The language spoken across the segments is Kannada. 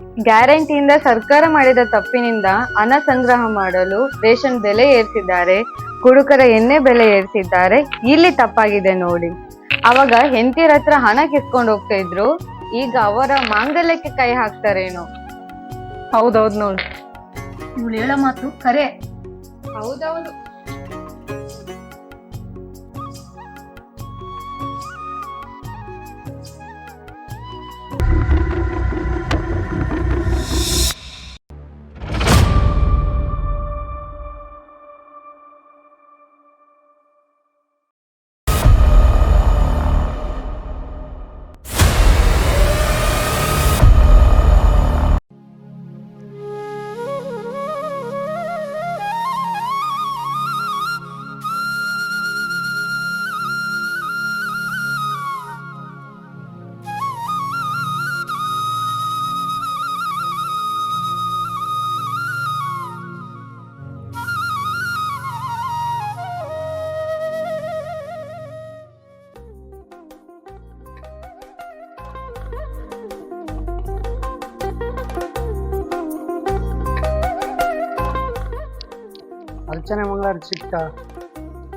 ಗ್ಯಾರಂಟಿಯಿಂದ ಸರ್ಕಾರ ಮಾಡಿದ ತಪ್ಪಿನಿಂದ ಹಣ ಸಂಗ್ರಹ ಮಾಡಲು ರೇಷನ್ ಬೆಲೆ ಏರಿಸಿದ್ದಾರೆ ಕುಡುಕರ ಎಣ್ಣೆ ಬೆಲೆ ಏರಿಸಿದ್ದಾರೆ. ಇಲ್ಲಿ ತಪ್ಪಾಗಿದೆ ನೋಡಿ. ಅವಾಗ ಹೆಂಡತಿರ ಹತ್ರ ಹಣ ಕಿತ್ಕೊಂಡು ಹೋಗ್ತಾ ಇದ್ರು. ಈಗ ಅವರ ಮಾಂಗಲ್ಯಕ್ಕೆ ಕೈ ಹಾಕ್ತಾರೇನೋ. ಹೌದೌದು ನೋಡಿ. ಇವಳು ಹೇಳೋ ಮಾತು ಕರೆ. ಹೌದೌದು. ಅರ್ಚನೆ ಮಂಗಳಾರ್ ಸಿಕ್ತ?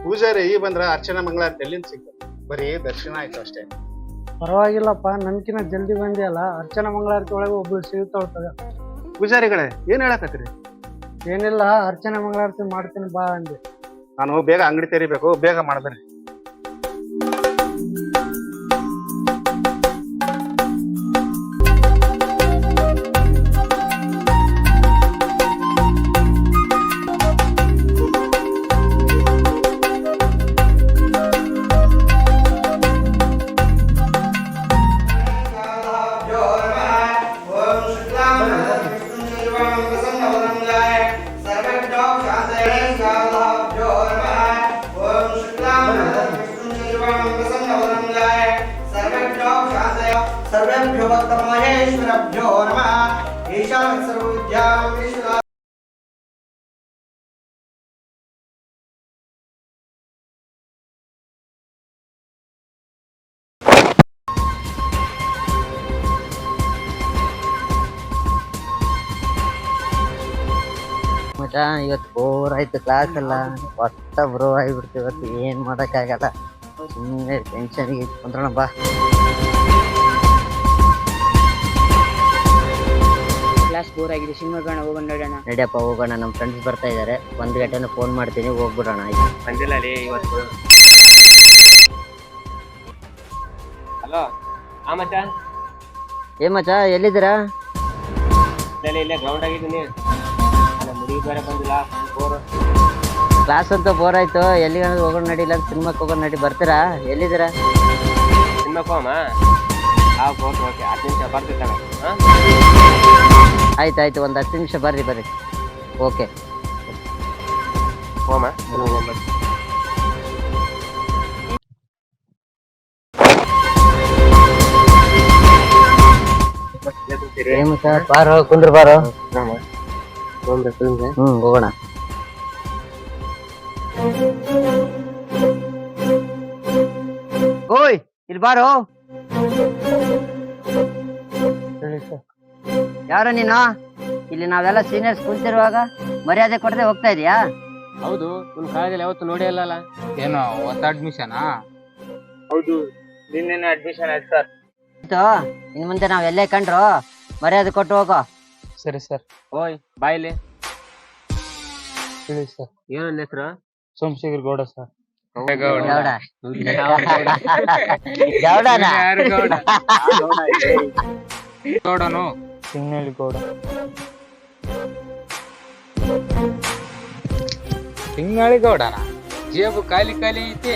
ಪೂಜಾರಿ ಈ ಬಂದ್ರ ಅರ್ಚನಾ ಮಂಗಳಾರತಿ ಎಲ್ಲಿಂದ ಸಿಕ್ತ? ಬರೀ ದರ್ಶನ ಆಯ್ತು ಅಷ್ಟೇ. ಪರವಾಗಿಲ್ಲಪ್ಪ ನನ್ಕಿನ ಜಲ್ದಿ ಬಂದಿಯಲ್ಲ ಅರ್ಚನೆ ಮಂಗಳಾರತಿ ಒಳಗೆ ಒಬ್ಳು ಸಿಗ್ತಾಳ್ತದ. ಪೂಜಾರಿಗಳೇ ಏನ್ ಹೇಳಕತ್ರಿ ಏನಿಲ್ಲ ಅರ್ಚನೆ ಮಂಗಳಾರತಿ ಮಾಡ್ತೀನಿ ಬಾ ಅಂದೆ. ನಾನು ಬೇಗ ಅಂಗಡಿ ತೆರಿಬೇಕು ಬೇಗ ಮಾಡ್ಬೇರಿ ಮಚ ಇವತ್ತು ಬೋರ್ ಆಯ್ತು ಕ್ಲಾಸ್ ಎಲ್ಲ. ಒಟ್ಟ ಬ್ರೋ ಆಗಿಬಿಡ್ತು ಇವತ್ತು ಏನ್ ಮಾಡಕ್ಕಾಗಲ್ಲ. ಸುಮ್ಮನೆ ಟೆನ್ಷನ್ಗೆ ಕುಂದ್ರಣ ಬಾ. ಕ್ಲಾಸ್ ಬೋರ್ ಆಗಿದೆ ಸಿನಿಮಾ ಕಾಣ ಹೋಗೋಣ ನೋಡೋಣ. ನಡಿಯಪ್ಪ ಹೋಗೋಣ. ನಮ್ಮ ಫ್ರೆಂಡ್ಸ್ ಬರ್ತಾ ಇದಾರೆ. ಒಂದ್ ಗಂಟೆನ ಫೋನ್ ಮಾಡ್ತೀನಿ ಹೋಗ್ಬಿಡೋಣ ಆಯ್ತು? ಬಂದಿಲ್ಲ ಲೇ ಇವತ್ತು. ಹಲೋ ಆ ಮಚ್ಚ? ಏ ಮಚ್ಚಾ ಎಲ್ಲಿದ್ದೀರಾ? ಇಲ್ಲ ಇಲ್ಲ ಗ್ರೌಂಡ್ ಆಗಿದ್ದೀನಿ. ಹುಡುಗಿ ಬೇರೆ ಬಂದಿಲ್ಲ. ಬೋರ್ ಕ್ಲಾಸ್ ಅಂತ ಬೋರ್ ಆಯ್ತು. ಎಲ್ಲಿಗಾದ್ರೂ ಹೋಗೋಣ ನಡಿಲ್ಲ ಸಿನಿಮಾಕ್ಕೆ ಹೋಗೋಣ ನಡಿ. ಬರ್ತೀರಾ? ಎಲ್ಲಿದ್ದೀರಾ? ಸಿನಿಮಾಕ್ಕೆ ಹೋಗಮ್ಮ ಆ ಓಕೆ ಓಕೆ ಹತ್ತು ನಿಮಿಷ ಬರ್ತಿರ್ತಾನೆ ಹಾಂ ಆಯ್ತು ಆಯ್ತು. ಒಂದು ಹತ್ತು ನಿಮಿಷ ಬರ್ರಿ ಬರ್ರಿ. ಓಕೆ ಹೋಮ ಏನು ಸರ್? ಬಾರೋ ಕುಂದ್ರ ಬಾರೋ. ಹ್ಮ್ ಹೋಗೋಣ. ಓಯ್ ಇಲ್ಲಿ ಬಾರೋ. ಯಾರ ನೀನು? ಇಲ್ಲಿ ನಾವೆಲ್ಲ ಸೀನಿಯರ್ಸ್ ಕುಂತಿರುವಾಗ ಮರ್ಯಾದೆ ಕೊಡದೆ ಹೋಗ್ತಾ ಇದೀಯಾ? ಹೌದು ನಿಮ್ ಕಾಲೇಜಲ್ಲಿ ಯಾವತ್ತು ನೋಡಿ ಅಲ್ಲಲ್ಲ ಏನು ಹೊಸ ಅಡ್ಮಿಷನಾ ಹೌದು ನಿನ್ನೆ ಅಡ್ಮಿಷನ್ ಆಯ್ತು ಸರ್ ಆಯ್ತು ಇನ್ ಮುಂದೆ ನಾವ್ ಎಲ್ಲೇ ಕಂಡ್ರು ಮರ್ಯಾದೆ ಕೊಟ್ಟು ಹೋಗೋ. ಸರಿ ಸರ್. ಓಯ್ ಬಾಯ್ಲಿ ಹೇಳಿ ಸರ್. ಏನು ನನ್ನ ಹೆಸರು? ಸೋಮಶೇಖರ್ ಗೌಡ ಸರ್. ಗೌಡ. ಗೌಡನ? ಯಾರು ಗೌಡ? ಗೌಡನು? ಸಿಂಗನಳ್ಳಿ ಗೌಡ. ತಿಂಗಾಳಿ ಗೌಡನ? ಜೇಬು ಖಾಲಿ ಖಾಲಿ ಐತಿ.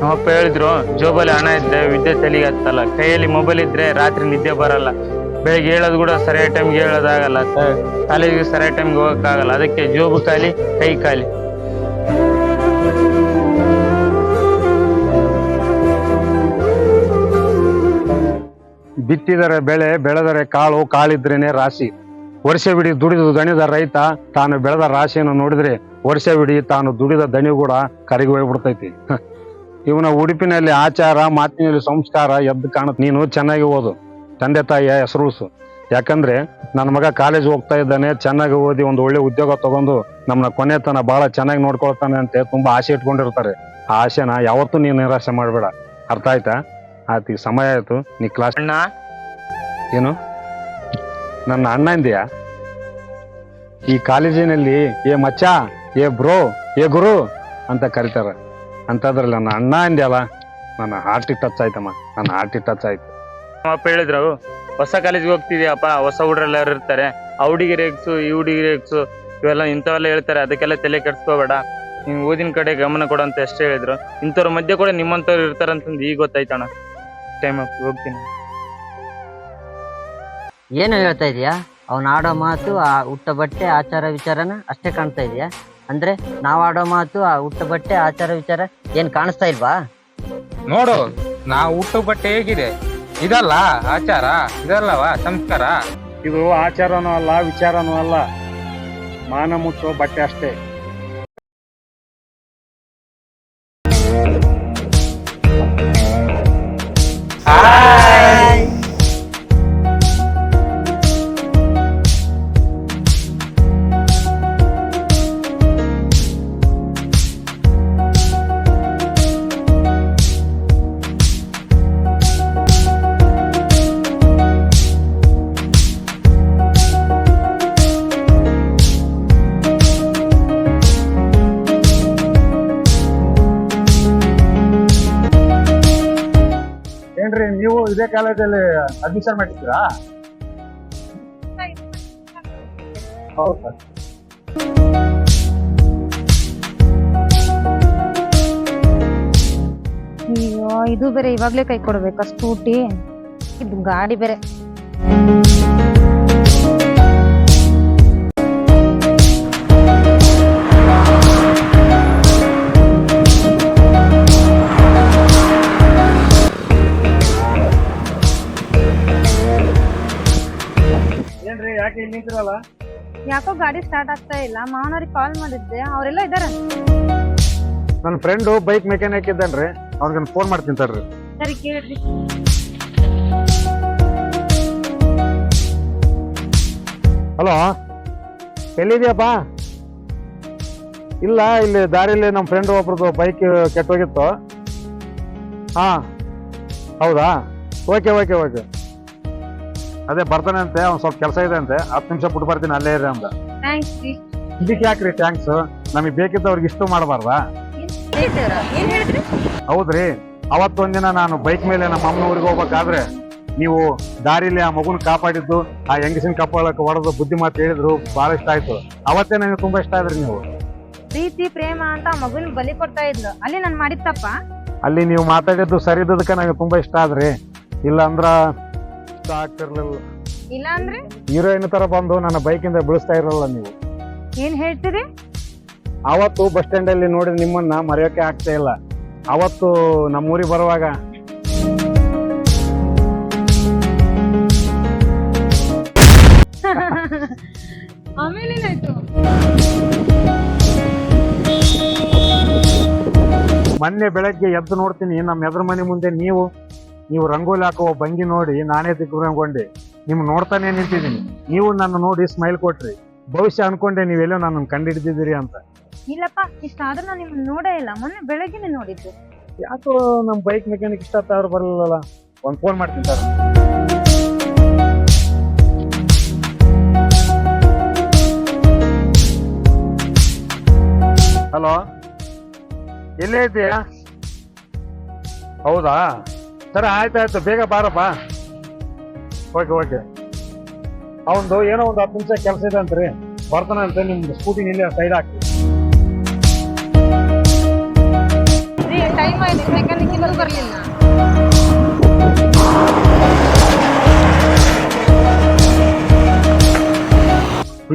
ನಮ್ಮಪ್ಪ ಹೇಳಿದ್ರು, ಜೋಬಲ್ಲಿ ಹಣ ಇದ್ರೆ ವಿದ್ಯೆ ತಲೆಗೆ ಹತ್ತಲ್ಲ. ಕೈಯಲ್ಲಿ ಮೊಬೈಲ್ ಇದ್ರೆ ರಾತ್ರಿ ನಿದ್ದೆ ಬರಲ್ಲ. ಬೆಳಿಗ್ಗೆ ಹೇಳೋದು ಕೂಡ ಸರಿಯಾದ ಟೈಮ್ಗೆ ಹೇಳೋದಾಗಲ್ಲ ಕಾಲೇಜಿಗೆ ಸರಿಯಾದ ಟೈಮ್ಗೆ ಹೋಗೋಕ್ಕಾಗಲ್ಲ ಅದಕ್ಕೆ ಜೋಬು ಖಾಲಿ, ಕೈ ಖಾಲಿ. ಬಿತ್ತಿದರೆ ಬೆಳೆ, ಬೆಳೆದರೆ ಕಾಳು, ಕಾಳಿದ್ರೇನೆ ರಾಶಿ. ಬಿಡಿ ದುಡಿದು ದಣಿದ ರೈತ, ತಾನು ಬೆಳೆದ ರಾಶಿಯನ್ನು ನೋಡಿದ್ರೆ ಬಿಡಿ ತಾನು ದುಡಿದ ದಣಿ ಕೂಡ ಕರಗಿ ಹೋಗ್ಬಿಡ್ತೈತಿ. ಹ. ಇವನ ಉಡುಪಿನಲ್ಲಿ ಆಚಾರ ಮಾತಿನಲ್ಲಿ ಸಂಸ್ಕಾರ ಎದ್ದು ಕಾಣುತ್ತೆ. ನೀನು ಚೆನ್ನಾಗಿ ಓದು. ತಂದೆ ತಾಯಿಯ ಹೆಸರುಸು ಯಾಕಂದ್ರೆ ನನ್ನ ಮಗ ಕಾಲೇಜ್ ಹೋಗ್ತಾ ಇದ್ದಾನೆ ಚೆನ್ನಾಗಿ ಓದಿ ಒಂದು ಒಳ್ಳೆ ಉದ್ಯೋಗ ತಗೊಂಡು ನಮ್ಮನ್ನ ಕೊನೆ ತನ ಬಹಳ ಚೆನ್ನಾಗಿ ನೋಡ್ಕೊಳ್ತಾನೆ ಅಂತ ತುಂಬಾ ಆಸೆ ಇಟ್ಕೊಂಡಿರ್ತಾರೆ. ಆ ಆಸೆನ ಯಾವತ್ತೂ ನೀನು ನಿರಾಶೆ ಮಾಡಬೇಡ. ಅರ್ಥ ಆಯ್ತಾ? ಆಯ್ತು ಈಗ ಸಮಯ ಆಯ್ತು. ನೀ ಕ್ಲಾಸ್ ಅಣ್ಣ? ಏನು? ನನ್ನ ಅಣ್ಣ ಇಂದಿಯಾ ಈ ಕಾಲೇಜಿನಲ್ಲಿ ಏ ಮಚ್ಚ ಏ ಬ್ರೋ ಏ ಗುರು ಅಂತ ಕರೀತಾರ. ಅಂತದ್ರಲ್ಲಿ ನನ್ನ ಅಣ್ಣ ಅಂದ್ಯಲ್ಲ ನನ್ನ ಹಾರ್ಟಿಗೆ ಟಚ್ ಆಯ್ತಮ್ಮ ನನ್ನ ಹಾರ್ಟಿಗೆ ಟಚ್ ಆಯ್ತು. ನಮ್ಮ ಅಪ್ಪ ಹೇಳಿದ್ರು ಹೊಸ ಕಾಲೇಜ್ಗೆ ಹೋಗ್ತಿದ್ಯಪ್ಪ ಹೊಸ ಹುಡುಗರೆಲ್ಲ ಇರ್ತಾರೆ ಆ ಹುಡುಗಿರ ಎಗ್ಸು ಈ ಹುಡುಗಿರ ಎಗ್ಸು ಇವೆಲ್ಲ ಇಂಥವೆಲ್ಲ ಹೇಳ್ತಾರೆ ಅದಕ್ಕೆಲ್ಲ ತಲೆ ಕೆಡಿಸ್ಕೋಬೇಡ. ನೀವು ಓದಿನ ಕಡೆ ಗಮನ ಕೊಡು ಅಂತ ಅಷ್ಟೇ ಹೇಳಿದ್ರು. ಇಂಥವ್ರ ಮಧ್ಯೆ ಕೂಡ ನಿಮ್ಮಂಥವ್ರು ಇರ್ತಾರೆ ಅಂತಂದು ಈಗ ಗೊತ್ತಾಯ್ತಣ್ಣ. ಟೈಮ್ ಹೋಗ್ತೀನಿ. ಏನು ಹೇಳ್ತಾ ಇದೀಯಾ? ಅವ್ನು ಆಡೋ ಮಾತು ಆ ಹುಟ್ಟ ಬಟ್ಟೆ ಆಚಾರ ವಿಚಾರನ ಅಷ್ಟೇ ಕಾಣ್ತಾ ಇದೆಯಾ? ಅಂದ್ರೆ ನಾವ್ ಆಡೋ ಮಾತು ಆ ಹುಟ್ಟ ಬಟ್ಟೆ ಆಚಾರ ವಿಚಾರ ಏನ್ ಕಾಣಿಸ್ತಾ ಇಲ್ವಾ? ನೋಡು ನಾವು ಹುಟ್ಟು ಬಟ್ಟೆ ಹೇಗಿದೆ? ಇದಲ್ಲ ಆಚಾರ ಇದಲ್ಲವಾ ಸಂಸ್ಕಾರ? ಇದು ಆಚಾರನೂ ಅಲ್ಲ ವಿಚಾರನೂ ಅಲ್ಲ. ಮಾನ ಮುಚ್ಚೋ ಬಟ್ಟೆ ಅಷ್ಟೇ. ಇದೇ ಕಾಲೇಜಲ್ಲಿ ಅಡ್ಮಿಷನ್ ಮಾಡಿದ್ದೀರಾ? ಇದು ಬೇರೆ ಇವಾಗ್ಲೇ ಕೈ ಕೊಡ್ಬೇಕಾ ಸ್ಕೂಟಿ ಇದು ಗಾಡಿ ಬೇರೆ. ಯಾಕೋ ಗಾಡಿ ಸ್ಟಾರ್ಟ್ ಆಗ್ತಾ ಇಲ್ಲ. ಮಾವನವ್ರಿಗೆ ಕಾಲ್ ಮಾಡಿದ್ದೆ. ಅವರೆಲ್ಲ ಇದ್ದಾರೆ ನನ್ನ ಫ್ರೆಂಡು ಬೈಕ್ ಮೆಕ್ಯಾನಿಕ್ ಇದ್ದಾನ್ರಿ. ಅವ್ನಿಗೆ ಫೋನ್ ಮಾಡ್ತೀನಿ ತಡ್ರಿ. ಸರಿ ಕೇಳ್ರಿ. ಹಲೋ ಎಲ್ಲಿದ್ಯಪ್ಪ? ಇಲ್ಲ ಇಲ್ಲಿ ದಾರಿಲಿ ನಮ್ಮ ಫ್ರೆಂಡ್ ಒಬ್ರದ್ದು ಬೈಕ್ ಕೆಟ್ಟೋಗಿತ್ತು ಹಾ ಹೌದಾ? ಓಕೆ ಓಕೆ ಓಕೆ ಅದೇ ಬರ್ತಾನೆ ಅಂತೆ ಅವ್ನು ಸ್ವಲ್ಪ ಕೆಲಸ ಇದೆ ಅಂತೆ. ಹತ್ತು ನಿಮಿಷ ಬಿಟ್ಟು ಬರ್ತೀನಿ ಅಲ್ಲೇ ಇರಿ ಅಂತ. ಥ್ಯಾಂಕ್ಸ್ ರೀ. ಇದಕ್ಕೆ ಯಾಕ್ರಿ ಥ್ಯಾಂಕ್ಸ್ ನಮಗೆ ಬೇಕಿದ್ದವ್ರಿಗೆ ಇಷ್ಟು ಮಾಡಬಾರ್ದಾ? ಏನ್ ಹೇಳಿದ್ರಿ? ಹೌದ್ರಿ ಅವತ್ತೊಂದಿನ ನಾನು ಬೈಕ್ ಮೇಲೆ ನಮ್ಮ ಅಮ್ಮನ ಊರಿಗೆ ಹೋಗ್ಬೇಕಾದ್ರೆ ನೀವು ದಾರಿಲಿ ಆ ಮಗುನ ಕಾಪಾಡಿದ್ದು ಆ ಹೆಂಗಸಿನ ಕಾಪಾಡಕ್ಕೆ ಹೊಡೆದು ಬುದ್ಧಿ ಮಾತು ಹೇಳಿದ್ರು ಬಹಳ ಇಷ್ಟ ಆಯ್ತು. ಅವತ್ತೇ ನನಗೆ ತುಂಬಾ ಇಷ್ಟ ಆದ್ರಿ ನೀವು. ಪ್ರೀತಿ ಪ್ರೇಮ ಅಂತ ಮಗುನ ಬಲಿ ಕೊಡ್ತಾ ಇದ್ಲು. ಅಲ್ಲಿ ನಾನು ಮಾಡಿದ ತಪ್ಪ? ಅಲ್ಲಿ ನೀವು ಮಾತಾಡಿದ್ದು ಸರಿ ಇದ್ದದಕ್ಕೆ ನನಗೆ ತುಂಬಾ ಇಷ್ಟ ಆದ್ರಿ. ಇಲ್ಲ ಅಂದ್ರ ಇಷ್ಟ ಆಗ್ತಿರ್ಲಿಲ್ಲ ಇಲ್ಲ ಅಂದ್ರೆ ಹೀರೋಯಿನ್ ತರ ಬಂದು ನನ್ನ ಬೈಕಿಂದ ಬೀಳಿಸ್ತಾ ಇರಲ್ಲ ನೀವು. ಏನ್ ಹೇಳ್ತೀರಿ ಅವತ್ತು ಬಸ್ ಸ್ಟ್ಯಾಂಡ್ ಅಲ್ಲಿ ನೋಡಿ ನಿಮ್ಮನ್ನ ಮರೆಯೋಕೆ ಆಗ್ತಾ ಇಲ್ಲ. ಅವತ್ತು ನಮ್ಮೂರಿಗೆ ಬರುವಾಗ. ಆಮೇಲೆ ಏನಾಯ್ತು ಮೊನ್ನೆ ಬೆಳಗ್ಗೆ ಎದ್ದು ನೋಡ್ತೀನಿ ನಮ್ಮ ಎದ್ರ ಮನೆ ಮುಂದೆ ನೀವು. ನೀವು ರಂಗೋಲಿ ಹಾಕುವ ಭಂಗಿ ನೋಡಿ ನಾನೇ ದಿಗ್ಭ್ರಮಗೊಂಡೆ. ನಿಮ್ ನೋಡ್ತಾನೆ ನಿಂತಿದ್ದೀನಿ. ನೀವು ನನ್ನ ನೋಡಿ ಸ್ಮೈಲ್ ಕೊಟ್ರಿ. ಭವಿಷ್ಯ ಅನ್ಕೊಂಡೆ ನೀವೆಲ್ಲೋ ನನ್ನ ಕಂಡಿಡ್ದಿದ್ದೀರಿ ಅಂತ. ಇಲ್ಲಪ್ಪ ಇಷ್ಟಾದ್ರೂ ನಾನು ನಿಮ್ಮನ್ನ ನೋಡೇ ಇಲ್ಲ. ಮೊನ್ನೆ ಬೆಳಗ್ಗೆನೆ ನೋಡಿದ್ದು. ಯಾಕೋ ನಮ್ಮ ಬೈಕ್ ಮೆಕ್ಯಾನಿಕ್ ಇಷ್ಟ ಅವ್ರು ಬರಲಿಲ್ಲಲ್ಲ? ಒಂದು ಫೋನ್ ಮಾಡ್ತೀನಿ ಸರ್. ಹಲೋ? ಎಲ್ಲೇ ಇದೆಯಾ ಹೌದಾ? ಸರಿ ಆಯ್ತಾಯ್ತು ಬೇಗ ಬಾರಪ್ಪ. ಓಕೆ ಓಕೆ ಅವಂದು ಏನೋ ಒಂದು ಹತ್ತು ನಿಮಿಷ ಕೆಲಸ ಇದೆ ಅಂತ್ರಿ. ಅಂತ ನಿಮ್ದು ಸ್ಕೂಟಿ ನಿಲ್ಲಿ ಸೈಡ್ ಹಾಕಿ. ಟೈಮ್ ಆಯ್ತು ಮೆಕ್ಯಾನಿಕ್ ಇನ್ನೂ ಬರ್ಲಿಲ್ಲ.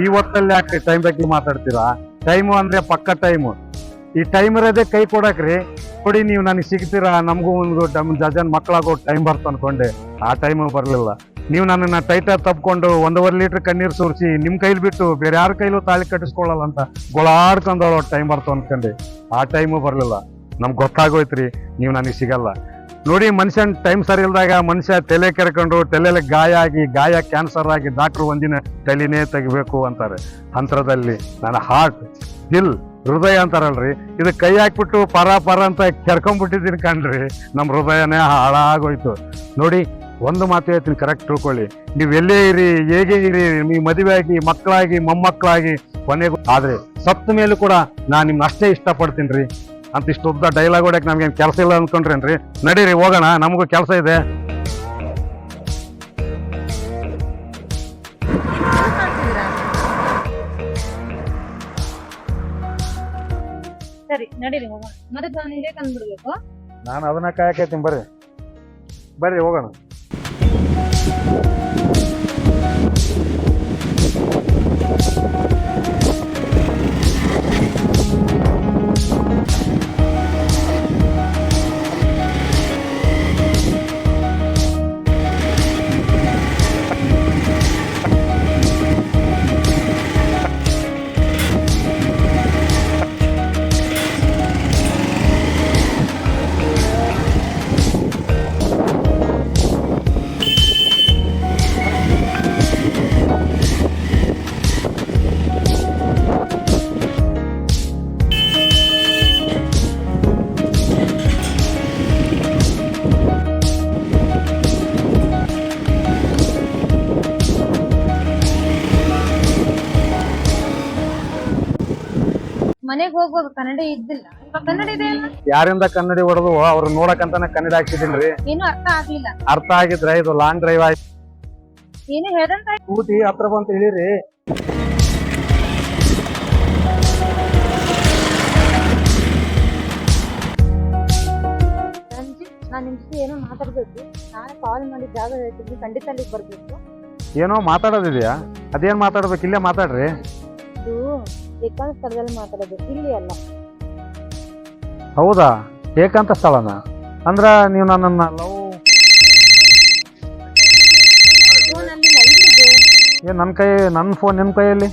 ಈ ಹೊತ್ತಲ್ಲಿ ಯಾಕೆ ಟೈಮ್ ಬಗ್ಗೆ ಮಾತಾಡ್ತೀರಾ? ಟೈಮು ಅಂದ್ರೆ ಪಕ್ಕ ಟೈಮು ಈ ಟೈಮ್ ಇರೋದೇ ಕೈ ಕೊಡಕ್ರಿ. ಕೊಡಿ, ನೀವು ನನಗೆ ಸಿಗ್ತೀರಾ? ನಮಗೂ ಒಂದು ನಮ್ಮ ಜಜನ್ ಮಕ್ಕಳಾಗೋ ಟೈಮ್ ಬರ್ತು ಅನ್ಕೊಂಡೆ. ಆ ಟೈಮು ಬರಲಿಲ್ಲ. ನೀವು ನನ್ನನ್ನು ಟೈಟರ್ ತಪ್ಪಿಕೊಂಡು ಒಂದೂವರೆ ಲೀಟ್ರ್ ಕಣ್ಣೀರು ಸುರಿಸಿ ನಿಮ್ಮ ಕೈಲಿ ಬಿಟ್ಟು ಬೇರೆ ಯಾರ ಕೈಲೂ ತಾಳಿ ಕಟ್ಟಿಸ್ಕೊಳ್ಳಲ್ಲ ಅಂತ ಗೊಳಾಡ್ಕೊಂಡು ಟೈಮ್ ಬರ್ತು ಅನ್ಕೊಂಡೆ. ಆ ಟೈಮು ಬರಲಿಲ್ಲ. ನಮ್ಗೆ ಗೊತ್ತಾಗೋಯ್ತ್ರಿ, ನೀವು ನನಗೆ ಸಿಗಲ್ಲ. ನೋಡಿ, ಮನುಷ್ಯನ ಟೈಮ್ ಸರಿ ಇಲ್ದಾಗ ಮನುಷ್ಯ ತಲೆ ಕೆರ್ಕೊಂಡು ತಲೆಯಲ್ಲಿ ಗಾಯ ಆಗಿ, ಗಾಯ ಕ್ಯಾನ್ಸರ್ ಆಗಿ ಡಾಕ್ಟ್ರು ಒಂದಿನ ತಲೆನೇ ತೆಗಿಬೇಕು ಅಂತಾರೆ. ಹಂತರದಲ್ಲಿ ನನ್ನ ಹಾರ್ಟ್ ದಿಲ್ ಹೃದಯ ಅಂತಾರಲ್ರಿ? ಇದು ಕೈ ಹಾಕ್ಬಿಟ್ಟು ಪರ ಪರ ಅಂತ ಕೆರ್ಕೊಂಡ್ಬಿಟ್ಟಿದ್ದೀನಿ ಕಣ್ರಿ. ನಮ್ಮ ಹೃದಯನೇ ಹಾಳಾಗೋಯ್ತು. ನೋಡಿ, ಒಂದು ಮಾತು ಹೇಳ್ತೀನಿ ಕರೆಕ್ಟ್ ತಿಳ್ಕೊಳ್ಳಿ. ನೀವು ಎಲ್ಲೇ ಇರಿ, ಹೇಗೆ ಇರಿ, ನೀವು ಮದುವೆ ಆಗಿ ಮಕ್ಕಳಾಗಿ, ಮೊಮ್ಮಕ್ಕಳಾಗಿ, ಕೊನೆಗೂ. ಆದರೆ ಸತ್ತ ಮೇಲೂ ಕೂಡ ನಾನು ನಿಮ್ನ ಅಷ್ಟೇ ಇಷ್ಟಪಡ್ತೀನಿ ರೀ ಅಂತ ಇಷ್ಟು ಉದ್ದ ಡೈಲಾಗ್ ಹೊಡೆಯಕ್ಕೆ ನಮ್ಗೇನು ಕೆಲಸ ಇಲ್ಲ ಅಂದ್ಕೊಂಡ್ರೇನ್ರಿ ನಡೀರಿ, ಹೋಗೋಣ, ನಮಗೂ ಕೆಲಸ ಇದೆ. ಸರಿ ನಡೀರಿ ಹೋಗೋಣ. ಮತ್ತೆ ನಾನು ಕಂಡ್ಬಿಡ್ಬೇಕು ನಾನು ಅದನ್ನ ಕಾಯಕೈತೀನಿ ಬರ್ರಿ. ಬರ್ರಿ ಹೋಗೋಣ. ಮನೆಗೆ ಹೋಗುವಾಗ ಕನ್ನಡ ಇದ್ದಿಲ್ಲ. ಇವಾಗ ಕನ್ನಡ ಇದೆ ಅಲ್ಲ? ಯಾರಿಂದ ಕನ್ನಡಿ ಹೊಡೆದು ಅವ್ರು ನೋಡಕಂತಾನೆ ಕನ್ನಡ ಹಾಕಿದ್ರಿ ಏನು ಅರ್ಥ ಆಗ್ಲಿಲ್ಲ. ಅರ್ಥ ಆಗಿದ್ರೆ ಇದು ಲಾಂಗ್ ಡ್ರೈವ್ ಆಯ್ತು. ಏನು ಹೇಳ್ದಂತ ಕೂತಿ ಹತ್ರ ಬಂತ ಹೇಳಿರಿ ನಾನು ನಿಮ್ ಜೊತೆ ಏನೋ ಮಾತಾಡ್ಬೇಕು. ನಾನು ಕಾಲ್ ಮಾಡಿ ಜಾಗ ಹೇಳ್ತೀನಿ ಖಂಡಿತ ಅಲ್ಲಿ ಬರ್ಬೇಕು. ಏನೋ ಮಾತಾಡೋದಿದೆಯಾ? ಅದೇನ್ ಮಾತಾಡ್ಬೇಕು? ಇಲ್ಲೇ ಮಾತಾಡ್ರಿ. ಇದು ಏಕಾಂತ ಸ್ಥಳದಲ್ಲಿ ಮಾತಾಡೋದು ಇಲ್ಲಿ ಅಲ್ಲ. ಹೌದಾ? ಏಕಾಂತ ಸ್ಥಳನ? ಅಂದ್ರ ನೀವು ನನ್ನನ್ನ ಲವ್ ಏನ್ ನನ್ನ ಕೈ ನನ್ನ ಫೋನ್ ನಿಮ್ಮ ಕೈಯಲ್ಲಿ?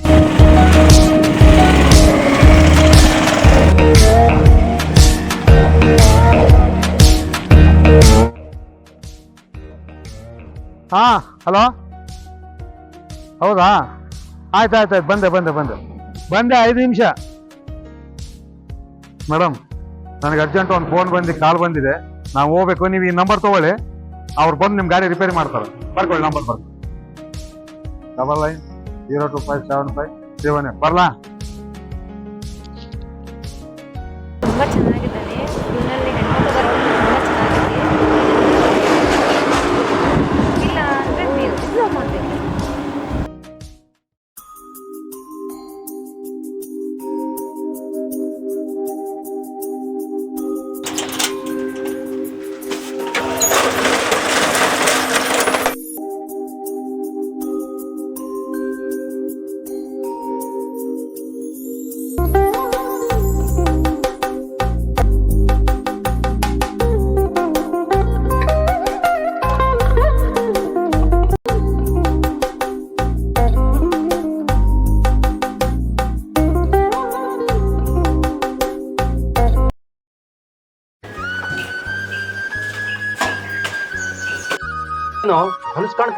ಹಾ ಹಲೋ? ಹೌದಾ? ಆಯ್ತು ಆಯ್ತು ಆಯ್ತು. ಬಂದೆ ಬಂದೆ ಬಂದೆ. ಬಂದೆ ಐದು ನಿಮಿಷ. ಮೇಡಮ್ ನನಗೆ ಅರ್ಜೆಂಟ್ ಒಂದು ಫೋನ್ ಬಂದು ಕಾಲ್ ಬಂದಿದೆ. ನಾವು ಹೋಗ್ಬೇಕು, ನೀವು ಈ ನಂಬರ್ ತಗೊಳ್ಳಿ. ಅವ್ರು ಬಂದು ನಿಮ್ಮ ಗಾಡಿ ರಿಪೇರಿ ಮಾಡ್ತಾರೆ. ಬರ್ಕೊಳ್ಳಿ ನಂಬರ್ ಬರ್ಕೊಳ್ಳಿ. Double nine zero two five seven five seven eight ಬರಲಾ?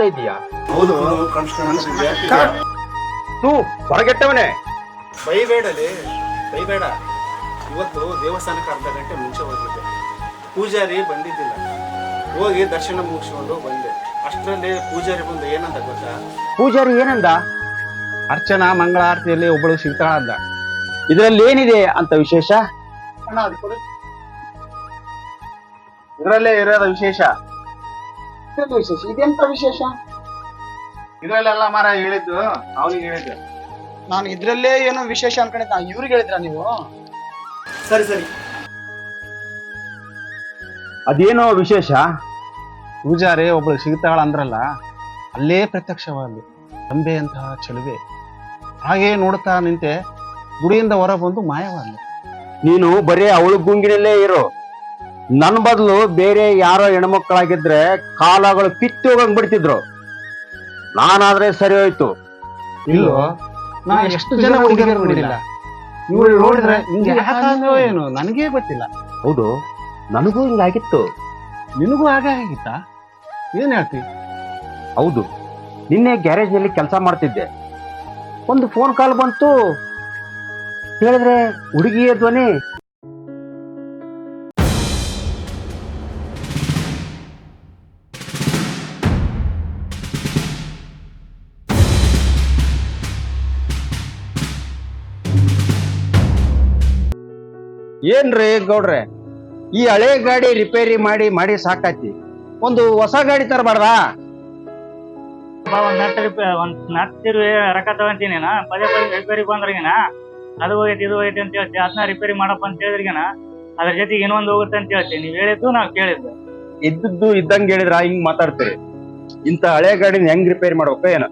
ಕನಸು ಕಾಣ್ತಾ ಇದೀಯಾ ಹೌದು. ತೂ ಹೊರಗೆಟ್ಟವನೇ. ಬೈಬೇಡಲಿ. ಬೈಬೇಡ. ಇವತ್ತು ದೇವಸ್ಥಾನಕ್ಕೆ ಅರ್ಧ ಗಂಟೆ ಮುಂಚೆ ಹೋಗಿದ್ದೆ. ಪೂಜಾರಿ ಬಂದಿದ್ದಿಲ್ಲ. ಹೋಗಿ ದರ್ಶನ ಮುಗಿಸ್ಕೊಂಡು ಬಂದೆ. ಅಷ್ಟರಲ್ಲಿ ಪೂಜಾರಿ ಬಂದು ಏನಂತ ಗೊತ್ತಾ? ಪೂಜಾರಿ ಏನಂದ? ಅರ್ಚನಾ ಮಂಗಳಾರತಿಯಲ್ಲಿ ಒಬ್ಬಳು ಸಿಗ್ತಾಳ ಅಂದ. ಇದರಲ್ಲಿ ಏನಿದೆ ಅಂತ ವಿಶೇಷ? ಇದ್ರಲ್ಲೇ ಇರೋದು ವಿಶೇಷ. ವಿಶೇಷ. ಇದೆಂತ ವಿಶೇಷ? ಇದ್ರಲ್ಲೆಲ್ಲ ಮರ ಹೇಳಿದ್ದು ಅವನಿಗೆ ಹೇಳಿದ್ದೆ. ನಾನು ಇದ್ರಲ್ಲೇ ಏನೋ ವಿಶೇಷ ಅನ್ಕೊಂಡಿದ್ದ. ಇವ್ರಿಗೆ ಹೇಳಿದ್ರ ನೀವು? ಸರಿ ಸರಿ. ಅದೇನೋ ವಿಶೇಷ? ಪೂಜಾರಿ ಒಬ್ಳು ಸಿಗ್ತಾಳ ಅಂದ್ರಲ್ಲ ಅಲ್ಲೇ ಪ್ರತ್ಯಕ್ಷವಾಗಿ ಅಂತಹ ಚೆಲುವೆ. ಹಾಗೆ ನೋಡ್ತಾ ನಿಂತೆ ಗುಡಿಯಿಂದ ಹೊರ ಬಂದು ಮಾಯವಾದ್ಲು ನೀನು ಬರೀ ಅವಳು ಗುಂಗಿನಲ್ಲೇ ಇರು. ನನ್ ಬದಲು ಬೇರೆ ಯಾರೋ ಹೆಣ್ಮಕ್ಳಾಗಿದ್ರೆ ಕಾಲಗಳು ಕಿತ್ತು ಹೋಗಂಗ್ ಬಿಡ್ತಿದ್ರು. ನಾನಾದ್ರೆ ಸರಿ ಹೋಯ್ತು. ಇಲ್ಲೋ ನಾ ಎಷ್ಟು ಜನ ಹುಡುಗಿಯರು ನೋಡಿಲ್ಲ? ಇವಳು ನೋಡಿದ್ರೆ ಹಿಂಗೆ ಯಾಕಾದ್ರೂ ಏನು? ನನಗೇ ಗೊತ್ತಿಲ್ಲ. ಹೌದು ನನಗೂ ಹಿಂಗಾಗಿತ್ತು. ನಿನಗೂ ಹಾಗೆ ಆಗಿತ್ತಾ? ಏನ್ ಹೇಳ್ತಿ? ಹೌದು ನಿನ್ನೆ ಗ್ಯಾರೇಜ್ನಲ್ಲಿ ಕೆಲಸ ಮಾಡ್ತಿದ್ದೆ. ಒಂದು ಫೋನ್ ಕಾಲ್ ಬಂತು. ಹೇಳಿದ್ರೆ ಹುಡುಗಿಯ ಧ್ವನಿ ಏನ್ರಿ ಗೌಡ್ರೆ? ಈ ಹಳೆ ಗಾಡಿ ರಿಪೇರಿ ಮಾಡಿ ಮಾಡಿ ಸಾಕಾತಿ. ಒಂದು ಹೊಸ ಗಾಡಿ ತರಬಾರ್ದಾ? ಒಂದ್ ನಟ್ ರಿಪೇರ್ ಒಂದ್ ನಟ್ ರೊಕ್ಕ ತಗೊಂತೀನಿ ಪದೇ ಪದೇ ರಿಪೇರಿ ಬಂದ್ರಿಗಿನ ಅದು ಹೋಗೈತಿ ಇದು ಹೋಗೈತಿ ಅಂತ ಹೇಳ್ತಿ. ಅದನ್ನ ರಿಪೇರಿ ಮಾಡಪ್ಪ ಅಂತ ಹೇಳಿದ್ರಿಗಿನ ಅದ್ರ ಜೊತೆಗೆ ಇನ್ನೊಂದು ಹೋಗುತ್ತೆ ಅಂತ ಹೇಳ್ತೀನಿ ನೀವ್ ಹೇಳಿದ್ದು ನಾವ್ ಕೇಳಿದ್ದು. ಇದ್ದದ್ದು ಇದ್ದಂಗೆ ಹೇಳಿದ್ರ ಹಿಂಗ್ ಮಾತಾಡ್ತೀರಿ. ಇಂತ ಹಳೆ ಗಾಡಿನ ಹೆಂಗ್ ರಿಪೇರಿ ಮಾಡ್ಬೇಕು ಏನ?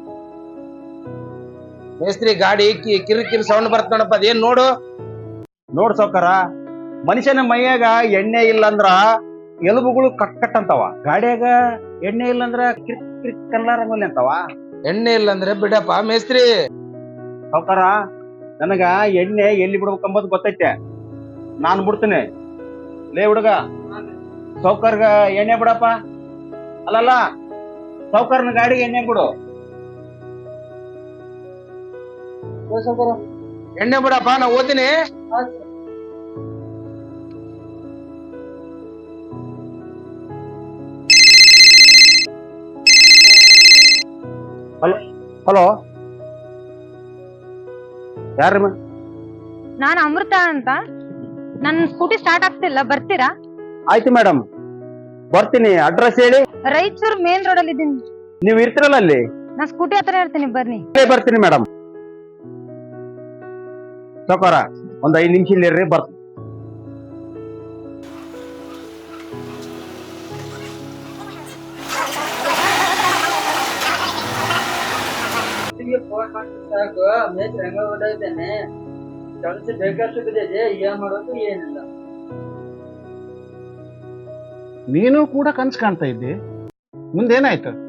ಮೇಸ್ತ್ರಿ ಗಾಡಿ ಕಿ- ಕಿರಿ ಕಿರಿ ಸೌಂಡ್ ಬರ್ತ ನೋಡಪ್ಪ ಅದೇನ್ ನೋಡು? ನೋಡ್ ಮನುಷ್ಯನ ಮೈಯಾಗ ಎಣ್ಣೆ ಇಲ್ಲಂದ್ರ ಎಲುಬುಗಳು ಕಟ್ ಕಟ್ ಅಂತವ ಗಾಡಿಯಾಗ ಎಣ್ಣೆ ಇಲ್ಲಂದ್ರ ಕಿರಿಕ್ ಕಿರಿಕ್ ಕನ್ಲಾರಂಗಲ್ಲಿ ಅಂತಾವ. ಎಣ್ಣೆ ಇಲ್ಲ ಅಂದ್ರೆ ಬಿಡಪ್ಪ ಮೇಸ್ತ್ರಿ. ಸೌಕರ ನನಗ ಎಣ್ಣೆ ಎಲ್ಲಿ ಬಿಡ್ಬೇಕಂಬುದು ಗೊತ್ತೈತೆ. ನಾನು ಬಿಡ್ತೀನಿ. ಲೇ ಹುಡುಗ ಸೌಕರ್ಗ ಎಣ್ಣೆ ಬಿಡಪ್ಪ. ಅಲ್ಲಲ್ಲ ಸೌಕರ್ನ ಗಾಡಿಗೆ ಎಣ್ಣೆ ಬಿಡು. ಎಣ್ಣೆ ಬಿಡಪ್ಪ ನಾ ಓದ್ತೀನಿ ಹಲೋ ಯಾರ ನಾನು ಅಮೃತ ಅಂತ. ನನ್ನ ಸ್ಕೂಟಿ ಸ್ಟಾರ್ಟ್ ಆಗ್ತಿಲ್ಲ ಬರ್ತೀರಾ? ಆಯ್ತು ಮೇಡಮ್ ಬರ್ತೀನಿ ಅಡ್ರೆಸ್ ಹೇಳಿ. ರಾಯಚೂರ್ ಮೇನ್ ರೋಡ್ ಅಲ್ಲಿ ಇದ್ದೀನಿ. ನೀವು ಇರ್ತೀರಲ್ಲ ಅಲ್ಲಿ? ನಾ ಸ್ಕೂಟಿ ಹತ್ರ ಇರ್ತೀನಿ ಬರ್ನಿ ಇಲ್ಲೇ ಬರ್ತೀನಿ ಮೇಡಮ್ ಸೌಕಾರ ಒಂದ್ ಐದು ನಿಮಿಷ ಇಲ್ಲಿ ಬರ್ತೀನಿ. ಸಾಕು. ಮೇಸ್ತ್ರಿ ಹೆಂಗ ಏನ್ ಮಾಡೋದು ಏನಿಲ್ಲ. ನೀನು ಕೂಡ ಕನ್ಸ್ ಕಾಣ್ತಾ ಇದ್ದಿ. ಮುಂದೇನಾಯ್ತು?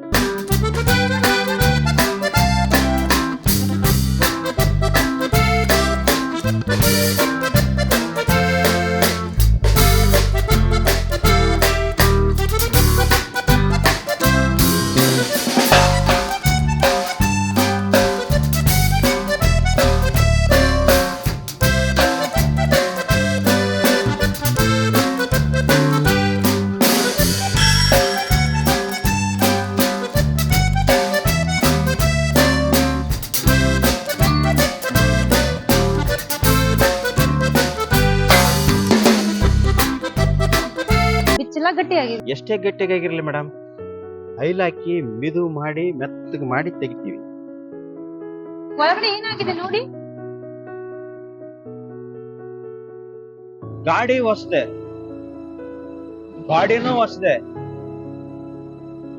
ಗಟ್ಟಿಯಾಗಿದೆ. ಎಷ್ಟೇ ಗಟ್ಟಿಗಾಗಿರ್ಲಿ ಮೇಡಮ್ ಐಲ್ ಹಾಕಿ ಮಿದು ಮಾಡಿ ಮೆತ್ತಗೆ ಮಾಡಿ ತೆಗಿತೀವಿ. ಒಳಗಡೆ ಏನಾಗಿದೆ ನೋಡಿ. ಗಾಡಿ ಹೊಸದೆ ಗಾಡಿನೂ ಹೊಸದೆ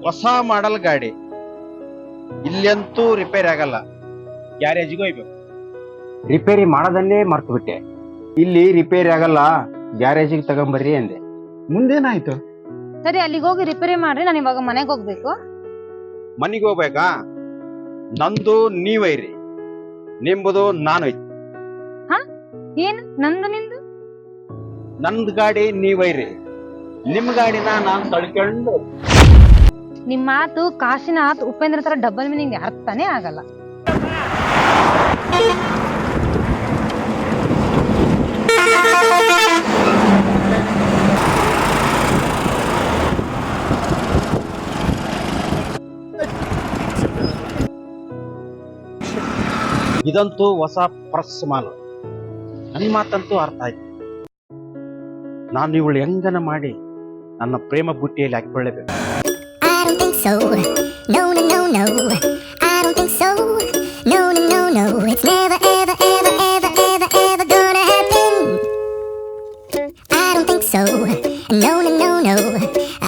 ಹೊಸ ಮಾಡಲ್ ಗಾಡಿ. ಇಲ್ಲಂತೂ ರಿಪೇರಿ ಆಗಲ್ಲ. ಗ್ಯಾರೇಜ್ಗೆ ಹೋಗ್ಬೇಕು. ರಿಪೇರಿ ಮಾಡೋದನ್ನೇ ಮರ್ತು ಬಿಟ್ಟೆ ಇಲ್ಲಿ ರಿಪೇರಿ ಆಗಲ್ಲ ಗ್ಯಾರೇಜಿಗೆ ತಗೊಂಬರ್ರಿ ಅಂದೆ. ಮುಂದೇನಾಯ್ತು? ಸರಿ ಅಲ್ಲಿಗೆ ಹೋಗಿ ರಿಪೇರಿ ಮಾಡ್ರಿ ನಾನು ಇವಾಗ ಮನೆಗೆ ಹೋಗ್ಬೇಕು. ಮನೆಗೆ ಹೋಗ್ಬೇಕಾ? ನಂದು ನೀವೈರಿ ನಿಂಬುದು ನಾನು ಐತಿ ಏನ್? ನಂದು ನಿಂದು? ನಂದ್ ಗಾಡಿ ನೀವೈರಿ ನಿಮ್ ಗಾಡಿನ ನಾನ್ ತಳ್ಕೊಂಡು ನಿಮ್ ಮಾತು ಕಾಶಿನಾಥ್ ಆತು ಉಪೇಂದ್ರ ತರ ಡಬಲ್ ಮೀನಿಂಗ್ ಅರ್ಥನೇ ಆಗಲ್ಲ. ಇದಂತೂ ಹೊಸ ಪ್ರಸ್ ಮಾಲು ನನ್ನ ಮಾತಂತೂ ಅರ್ಥ ಆಯ್ತು ನಾನು ಇವಳು ಹೆಂಗನ ಮಾಡಿ ನನ್ನ ಪ್ರೇಮ ಬುಟ್ಟಿಯಲ್ಲಿ ಹಾಕಿಕೊಳ್ಳಬೇಕು I don't think so. No, no, no, no.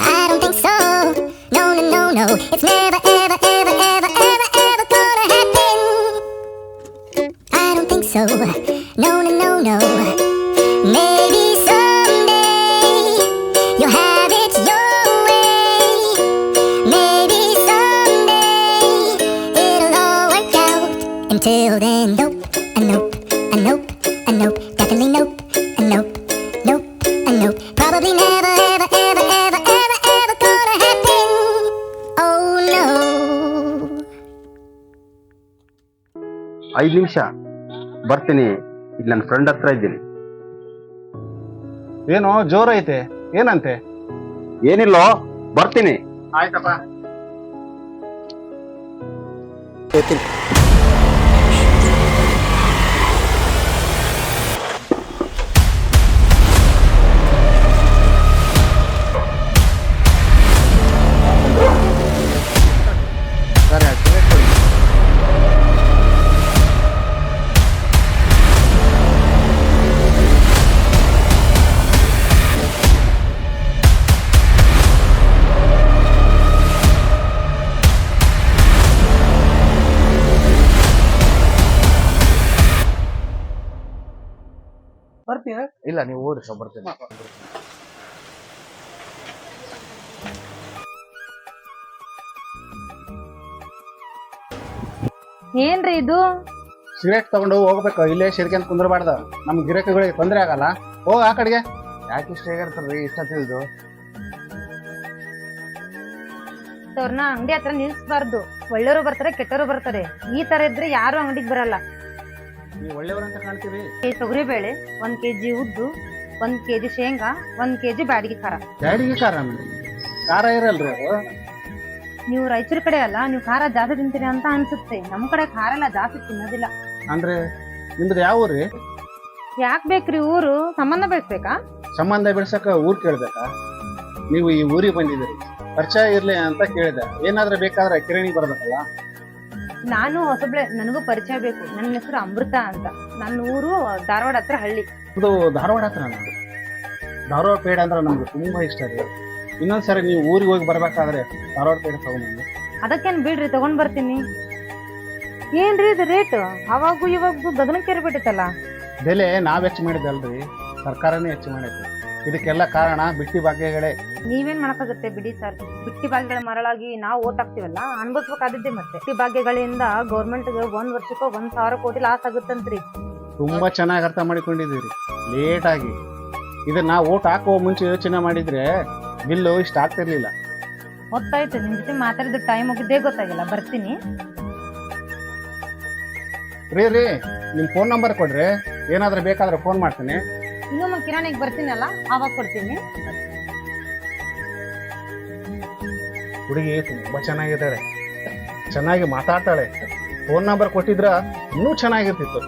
I don't think so. No, no, no, no. It's never, ever, ever, no, no, no, no. Maybe someday you'll have it your way. Maybe someday it'll all work out. Until then, nope, a nope, a nope, a nope, definitely nope, a nope, nope, a nope. Probably never, ever, ever, ever, ever, ever gonna happen. Oh no. ಐದು ನಿಮಿಷ ಬರ್ತೀನಿ. ಇಲ್ಲಿ ನನ್ನ ಫ್ರೆಂಡ್ ಹತ್ರ ಇದ್ದೀನಿ. ಏನೋ ಜೋರೈತೆ ಏನಂತೆ? ಏನಿಲ್ಲೋ ಬರ್ತೀನಿ. ಆಯ್ತಪ್ಪ. ಇಲ್ಲ ನೀವು ಓದ್ರಿ ಸರ್ ಬರ್ತೀನಿ ಏನ್ರಿ ಇದು? ಸಿಗರೇಟ್ ತಗೊಂಡು ಹೋಗ್ಬೇಕು ಇಲ್ಲೇ ಸೇರ್ಕೊಂಡ್ ಕುಂದ್ರಬಾರ್ದ. ನಮ್ ಗಿರಾಕಿಗಳಿಗೆ ತೊಂದರೆ ಆಗಲ್ಲ. ಹೋಗ ಆ ಕಡೆಗೆ. ಯಾಕೆ ಇಷ್ಟ ಹೇಗಿರ್ತಾರ್ರಿ ಇಷ್ಟ ತಿಳಿದು ಅವ್ರನ್ನ ಅಂಗಡಿ ಹತ್ರ ನಿಲ್ಸ್ಬಾರ್ದು. ಒಳ್ಳೆಯವರು ಬರ್ತಾರೆ ಕೆಟ್ಟವರು ಬರ್ತಾರೆ. ಈ ತರ ಇದ್ರೆ ಯಾರು ಅಂಗಡಿಗೆ ಬರಲ್ಲ. ನೀವು ಒಳ್ಳೆಯವ್ರಂತ ಕಾಣ್ತೀರಿ? ಈ ತೊಗರಿಬೇಳೆ ಒಂದ್ ಕೆಜಿ ಉದ್ದು ಒಂದ್ ಕೆಜಿ ಶೇಂಗಾ ಒಂದ್ ಕೆಜಿ ಬ್ಯಾಡಗಿ ಖಾರ. ಬ್ಯಾಡಿಗೆ ಖಾರ ಖಾರ ಇರಲ್ರಿ ಅದು. ನೀವು ರೈತರ ಕಡೆ ಅಲ್ಲ ನೀವು ಖಾರ ಜಾಸ್ತಿ ತಿಂತೀರಿ ಅಂತ ಅನ್ಸುತ್ತೆ. ನಮ್ಮ ಕಡೆ ಖಾರ ಎಲ್ಲ ಜಾಸ್ತಿ ತಿನ್ನೋದಿಲ್ಲ. ಅಂದ್ರೆ ನಿಮ್ದು ಯಾವ ಊರಿ ಯಾಕ್ ಬೇಕ್ರಿ ಊರು? ಸಂಬಂಧ ಬೆಳೆಸ್ಬೇಕಾ? ಸಂಬಂಧ ಬೆಳ್ಸಕ ಊರ್ ಕೇಳ್ಬೇಕಾ? ನೀವು ಈ ಊರಿಗೆ ಬಂದಿದ್ದೀರಿ. ಪರಿಚಯ ಇರ್ಲಿ ಅಂತ ಕೇಳಿದೆ. ಏನಾದ್ರೂ ಬೇಕಾದ್ರೆ ಕಿರಣಿ ಬರ್ಬೇಕಲ್ಲ? ನಾನು ಹೊಸಬಳೆ ನನಗೂ ಪರಿಚಯ ಬೇಕು. ನನ್ನ ಹೆಸರು ಅಮೃತ ಅಂತ. ನನ್ನ ಊರು ಧಾರವಾಡ ಹತ್ರ ಹಳ್ಳಿ. ಇದು ಧಾರವಾಡ ಹತ್ರ ನಮ್ದು. ಧಾರವಾಡ ಪೇಡ ಅಂದ್ರೆ ನಮ್ಗೆ ತುಂಬಾ ಇಷ್ಟ ರೀ ಇನ್ನೊಂದ್ಸರಿ ನೀವು ಊರಿಗೆ ಹೋಗಿ ಬರ್ಬೇಕಾದ್ರೆ ಧಾರವಾಡ ಪೇಡ ತಗೊಂಡ್ಬಂದು ಅದಕ್ಕೇನು ಬಿಡ್ರಿ ತಗೊಂಡ್ ಬರ್ತೀನಿ. ಏನ್ರಿ ಇದು ರೇಟ್? ಅವಾಗೂ ಇವಾಗೂ ಗಗನಕ್ಕೇರ್ಬಿಟ್ಟೈತಲ್ಲ ಬೆಲೆ ನಾವ್ ಹೆಚ್ಚು ಮಾಡಿದ್ದಲ್ರಿ. ಸರ್ಕಾರನೇ ಹೆಚ್ಚು ಮಾಡೈತೆ ಇದಕ್ಕೆಲ್ಲ ಕಾರಣ ಬಿಟ್ಟಿ ಭಾಗ್ಯಗಳೇ. ನೀವೇನ್ ಮಾಡಕ್ಕಾಗುತ್ತೆ ಬಿಡಿ ಸರ್? ಬಿಟ್ಟಿ ಭಾಗ್ಯಗಳ ಮರಳಾಗಿ ನಾವು ಓಟ್ ಹಾಕ್ತಿವಲ್ಲ ಅನ್ಭವಿಸ್ಬೇಕಾದದ್ದೇ ಮತ್ತೆ. ಬಿಟ್ಟಿ ಭಾಗ್ಯಗಳಿಂದ ಗೌರ್ಮೆಂಟ್ಗೆ ಒಂದ್ ವರ್ಷಕ್ಕೆ ಒಂದ್ ಸಾವಿರ ಕೋಟಿ ಲಾಸ್ ಆಗುತ್ತಂತ್ರಿ. ತುಂಬಾ ಚೆನ್ನಾಗಿ ಅರ್ಥ ಮಾಡಿಕೊಂಡಿದ್ದೀರಿ. ಲೇಟ್ ಆಗಿ. ಇದನ್ನ ಓಟ್ ಹಾಕುವ ಮುಂಚೆ ಯೋಚನೆ ಮಾಡಿದ್ರೆ ಬಿಲ್ಲು ಇಷ್ಟ ಆಗ್ತಿರ್ಲಿಲ್ಲ. ಗೊತ್ತಾಯ್ತು ನಿಮ್ ಜೊತೆ ಮಾತಾಡಿದ ಟೈಮ್ ಹೋಗಿದ್ದೇ ಗೊತ್ತಾಗಿಲ್ಲ. ಬರ್ತೀನಿ. ರೀ ರೀ ನಿಮ್ ಫೋನ್ ನಂಬರ್ ಕೊಡ್ರಿ. ಏನಾದ್ರೂ ಬೇಕಾದ್ರೆ ಫೋನ್ ಮಾಡ್ತೀನಿ. ಇನ್ನೊಮ್ಮೆ ಕಿರಾಣಿಗೆ ಬರ್ತೀನಲ್ಲ ಆವಾಗ ಕೊಡ್ತೀನಿ. ಹುಡುಗಿ ತುಂಬಾ ಚೆನ್ನಾಗಿದ್ದಾಳೆ ಚೆನ್ನಾಗಿ ಮಾತಾಡ್ತಾಳೆ. ಫೋನ್ ನಂಬರ್ ಕೊಟ್ಟಿದ್ರ ಇನ್ನೂ ಚೆನ್ನಾಗಿರ್ತಿತ್ತು.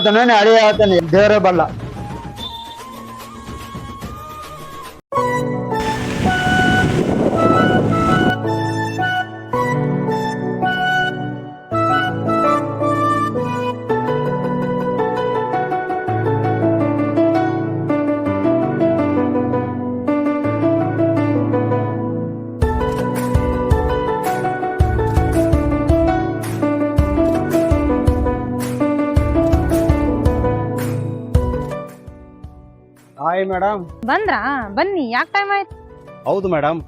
ಹಾಳಾಗೋತಾನೆ ಅಳಿಯ ಹೇಳ್ತಾನೆ ದೇವರೇ ಬಲ್ಲ. ಮೇಡಮ್? ಬಂದ್ರಾ? ಬನ್ನಿ ಯಾಕೆ ಟೈಮ್ ಆಯ್ತು? ಹೌದು ಮೇಡಮ್.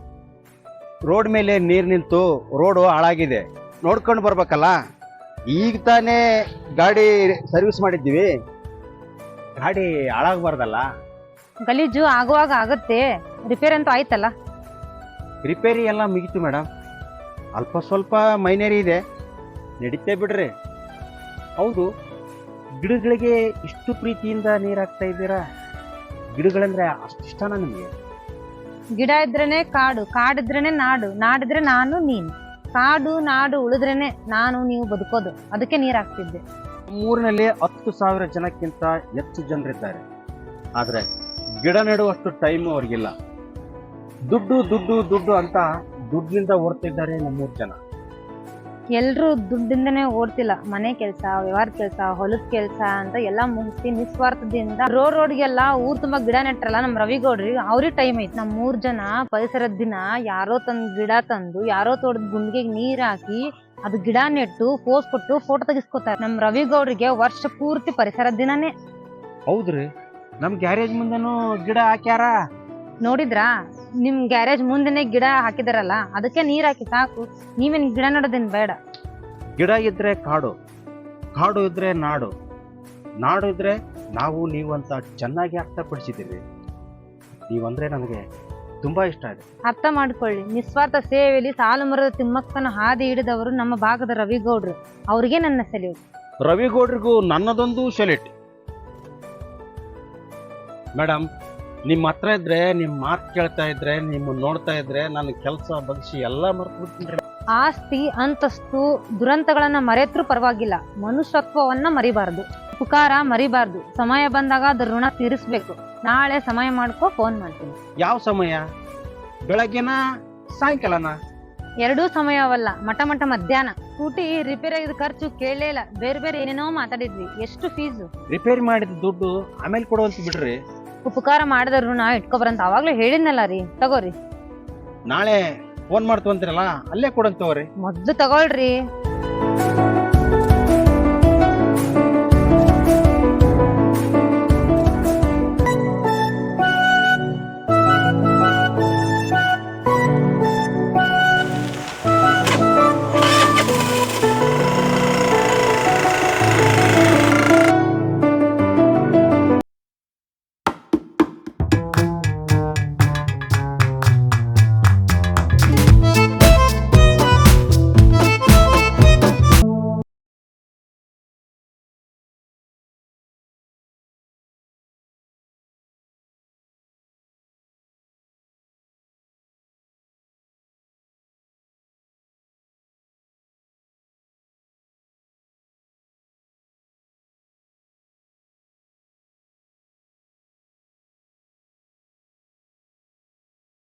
ರೋಡ್ ಮೇಲೆ ನೀರು ನಿಂತು ರೋಡು ಹಾಳಾಗಿದೆ. ನೋಡ್ಕೊಂಡು ಬರ್ಬೇಕಲ್ಲ? ಈಗ ತಾನೇ ಗಾಡಿ ಸರ್ವಿಸ್ ಮಾಡಿದ್ದೀವಿ. ಗಾಡಿ ಹಾಳಾಗಬಾರ್ದಲ್ಲ? ಗಲೀಜು ಆಗುವಾಗ ಆಗುತ್ತೆ. ರಿಪೇರ್ ಅಂತೂ ಆಯ್ತಲ್ಲ? ರಿಪೇರಿ ಎಲ್ಲ ಮುಗೀತು ಮೇಡಮ್. ಅಲ್ಪ ಸ್ವಲ್ಪ ಮೈನೇರಿ ಇದೆ. ನಡೀತೇ ಬಿಡ್ರಿ. ಹೌದು. ಗಿಡಗಳಿಗೆ ಇಷ್ಟು ಪ್ರೀತಿಯಿಂದ ನೀರು ಹಾಕ್ತಾ ಇದ್ದೀರಾ? ಗಿಡಗಳಂದ್ರೆ ಅಷ್ಟು ಇಷ್ಟನಾ ನಿಮಗೆ ಗಿಡ ಇದ್ರೇನೆ ಕಾಡು ಕಾಡಿದ್ರೇನೆ ನಾಡು ನಾಡಿದ್ರೆ ನಾನು ನೀನು. ಕಾಡು ನಾಡು ಉಳಿದ್ರೇನೆ ನಾನು ನೀವು ಬದುಕೋದು. ಅದಕ್ಕೆ ನೀರು ಹಾಕ್ತಿದ್ದೆ. ಊರಿನಲ್ಲಿ ಹತ್ತು ಸಾವಿರ ಜನಕ್ಕಿಂತ ಹೆಚ್ಚು ಜನರಿದ್ದಾರೆ. ಆದರೆ ಗಿಡ ನೆಡುವಷ್ಟು ಟೈಮ್ ಅವ್ರಿಗಿಲ್ಲ. ದುಡ್ಡು ದುಡ್ಡು ದುಡ್ಡು ಅಂತ ದುಡ್ಡಿನಿಂದ ಓಡ್ತಿದ್ದಾರೆ ನಮ್ಮೂರು ಜನ. ಎಲ್ರು ದುಡ್ಡಿಂದನೇ ಓಡ್ತಿಲ್ಲ. ಮನೆ ಕೆಲಸ ವ್ಯವಹಾರ ಕೆಲಸ ಹೊಲದ ಕೆಲಸ ಅಂತ ಎಲ್ಲಾ ಮುಗಿಸಿ ನಿಸ್ವಾರ್ಥದಿಂದ ರೋಡ್ ರೋಡ್ಗೆಲ್ಲ ಊರ್ ತುಂಬಾ ಗಿಡ ನೆಟ್ರಲ್ಲ ನಮ್ ರವಿಗೌಡ್ರಿ ಅವ್ರಿಗೆ ಟೈಮ್ ಐತಿ ನಮ್ ಮೂರ್ ಜನ ಪರಿಸರದ ದಿನ ಯಾರೋ ತಂದ್ ಗಿಡ ತಂದು ಯಾರೋ ತೋಟದ ಗುಂಡಿಗೆ ನೀರ್ ಹಾಕಿ ಅದು ಗಿಡ ನೆಟ್ಟು ಪೋಸ್ ಕೊಟ್ಟು ಫೋಟೋ ತೆಗಿಸ್ಕೊತಾರೆ. ನಮ್ ರವಿಗೌಡ್ರಿಗೆ ವರ್ಷ ಪೂರ್ತಿ ಪರಿಸರದ ದಿನನೇ. ಹೌದ್ರಿ. ನಮ್ ಗ್ಯಾರೇಜ್ ಮುಂದೆನೂ ಗಿಡ ಹಾಕ್ಯಾರ? ನೋಡಿದ್ರಾ? ನಿಮ್ ಗ್ಯಾರೇಜ್ ಮುಂದೆನೆ ಗಿಡ ಹಾಕಿದಾರಲ್ಲ ಅದಕ್ಕೆ ನೀರ್ ಹಾಕಿ ಸಾಕು. ನೀವೇನ್ ಗಿಡ ನೋಡೋದೇನ್ ಬೇಡ. ಗಿಡ ಇದ್ರೆ ಕಾಡು ಕಾಡು ಇದ್ರೆ ನಾಡು. ನಾಡು ಇದ್ರೆ ನಾವು ನೀವು ಅಂತ ಚೆನ್ನಾಗಿ ಅರ್ಥಪಡಿಸಿದ್ದೀವಿ ನೀವಂದ್ರೆ ನನಗೆ ತುಂಬಾ ಇಷ್ಟ ಇದೆ. ಅರ್ಥ ಮಾಡ್ಕೊಳ್ಳಿ. ನಿಸ್ವಾರ್ಥ ಸೇವೆಯಲ್ಲಿ ಸಾಲು ಮರದ ತಿಮ್ಮಕ್ಕನ ಹಾದಿ ಹಿಡಿದವರು ನಮ್ಮ ಭಾಗದ ರವಿಗೌಡ್ರು. ಅವ್ರಿಗೆ ನನ್ನ ಸೆಲ್ಯೂಟ್. ರವಿಗೌಡ್ರಿಗೂ ನನ್ನದೊಂದು ಸೆಲೆಟ್ ಮೇಡಮ್ ನಿಮ್ಮ ಹತ್ರ ಇದ್ರೆ ನಿಮ್ಮ ಮಾತು ಕೇಳ್ತಾ ಇದ್ರೆ ನಿಮ್ಮ ನೋಡ್ತಾ ಇದ್ರೆ ನನ್ನ ಕೆಲಸ ಬಗ್ಸಿ ಎಲ್ಲ ಮರ್ತು ಆಸ್ತಿ ಅಂತಸ್ತು ದುರಂತಗಳನ್ನ ಮರೆತ್ರೂ ಪರವಾಗಿಲ್ಲ. ಮನುಷ್ಯತ್ವವನ್ನ ಮರಿಬಾರ್ದು. ಉಪಕಾರ ಮರಿಬಾರ್ದು. ಸಮಯ ಬಂದಾಗ ಅದ್ರ ಋಣ ತೀರಿಸ್ಬೇಕು. ನಾಳೆ ಸಮಯ ಮಾಡ್ಕೊ ಫೋನ್ ಮಾಡ್ತೀನಿ. ಯಾವ ಸಮಯ? ಬೆಳಗ್ಗೆನ ಸಾಯಂಕಾಲನಾ? ಎರಡೂ ಸಮಯವಲ್ಲ. ಮಠ ಮಠ ಮಧ್ಯಾಹ್ನ. ಸ್ಕೂಟಿ ರಿಪೇರ್ ಆಗಿದ ಖರ್ಚು ಕೇಳಲೇ ಇಲ್ಲ. ಬೇರೆ ಬೇರೆ ಏನೇನೋ ಮಾತಾಡಿದ್ವಿ. ಎಷ್ಟು ಫೀಸು ರಿಪೇರಿ ಮಾಡಿದ ದುಡ್ಡು ಆಮೇಲೆ ಕೊಡುವಂತ ಬಿಡ್ರಿ. ಉಪಕಾರ ಮಾಡಿದ್ರು ನಾ ಇಟ್ಕೊಬರಂತ ಅವಾಗ್ಲೂ ಹೇಳಿದ್ನಲ್ಲ ರೀ. ತಗೋರಿ. ನಾಳೆ ಫೋನ್ ಮಾಡ್ತು ಅಂತೀರಲ್ಲ ಅಲ್ಲೇ ತಗೋರಿ. ಮೊದ್ಲು ತಗೊಳ್ರಿ.